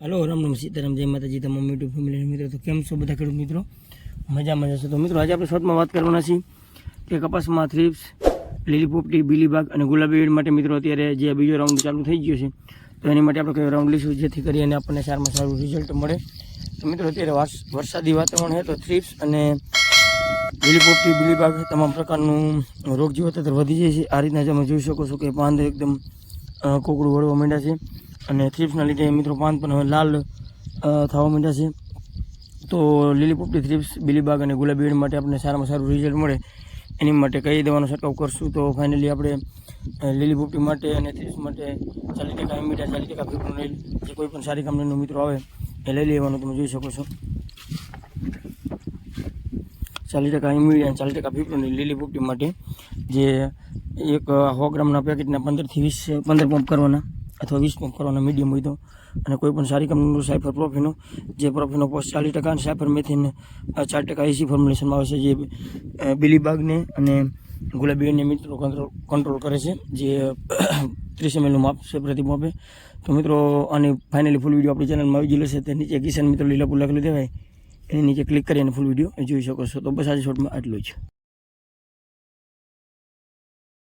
Hello, Ram Ram, Sitaram, જય માતાજી, તમામ યુટ્યુબ ફેમિલી મિત્રો. તો કેમ છો બધા ખેડૂત મિત્રો? મજા મજા છે તો મિત્રો, આજે આપણે શોર્ટમાં વાત કરવાના છીએ કે કપાસમાં થ્રીપ્સ લીલી પોપટી બીલીબાગ અને ગુલાબી વીડ માટે મિત્રો અત્યારે જે બીજો રાઉન્ડ ચાલુ થઈ ગયો છે, તો એની માટે આપણે કયો રાઉન્ડ લઈશું, જેથી કરીને આપણને સારામાં સારું રિઝલ્ટ મળે. તો મિત્રો, અત્યારે વરસાદી વાતાવરણ છે, તો થ્રીપ્સ અને લીલી પોપટી બીલીબાગ તમામ પ્રકારનું રોગ અત્યારે વધી જાય છે. આ રીતના તમે જોઈ શકો છો કે પાંદ એકદમ કોકડું વળવા માંડ્યા છે. અને થ્રીપ્સના લીધે મિત્રો પાન પણ હવે લાલ થવા માંડ્યા છે. તો લીલી પોપટી થ્રીપ્સ બિલીબાગ અને ગુલાબી વીડ માટે આપણને સારામાં સારું રિઝલ્ટ મળે. એની માટે કઈ દવાનો છંટકાવ કરશું તો ફાઇનલી આપણે લીલી પોપટી માટે અને થ્રીપ્સ માટે ચાલીસ ટકા મીઠા, ચાલીસ ટકા ફિબ્રોનિલ જે કોઈ પણ સારી કંપનીનો મિત્રો આવે, એ લઈ લેવાનું તમે જોઈ શકો છો. ચાલીસ ટકા ઇમ્યુડી અને ચાલીસ ટકા ફિફ્ટીની લીલી પોપટી માટે, જે એક સો ગ્રામના પેકેટના પંદરથી વીસ પંદર પંપ કરવાના. અથવા વીસ પંપ કરવાના મીડિયમ હોય તો. અને કોઈ પણ સારી કંપનીનું સાયફર પ્રોફીનો જે પ્રોફીનો પોસ્ટ ચાલીસ ટકા અને સાયફર મેથીન ચાર ટકા એસી ફોર્મ્યુલેશનમાં આવે છે જે બિલીબાગને અને ગુલાબીને મિત્રો કંટ્રોલ કંટ્રોલ કરે છે, જે ત્રીસ એમએલનું માપ છે પ્રતિ માપે. તો મિત્રો અને ફાઇનલી ફૂલ વીડિયો આપણી ચેનલમાં આવી ગયેલો છે તે નીચે કિસાન મિત્રો લીલાપુર લખેલું દેવાય એની નીચે ક્લિક કરી અને ફૂલ વીડિયો જોઈ શકો છો. તો બસ આજે શોર્ટમાં આટલું જ.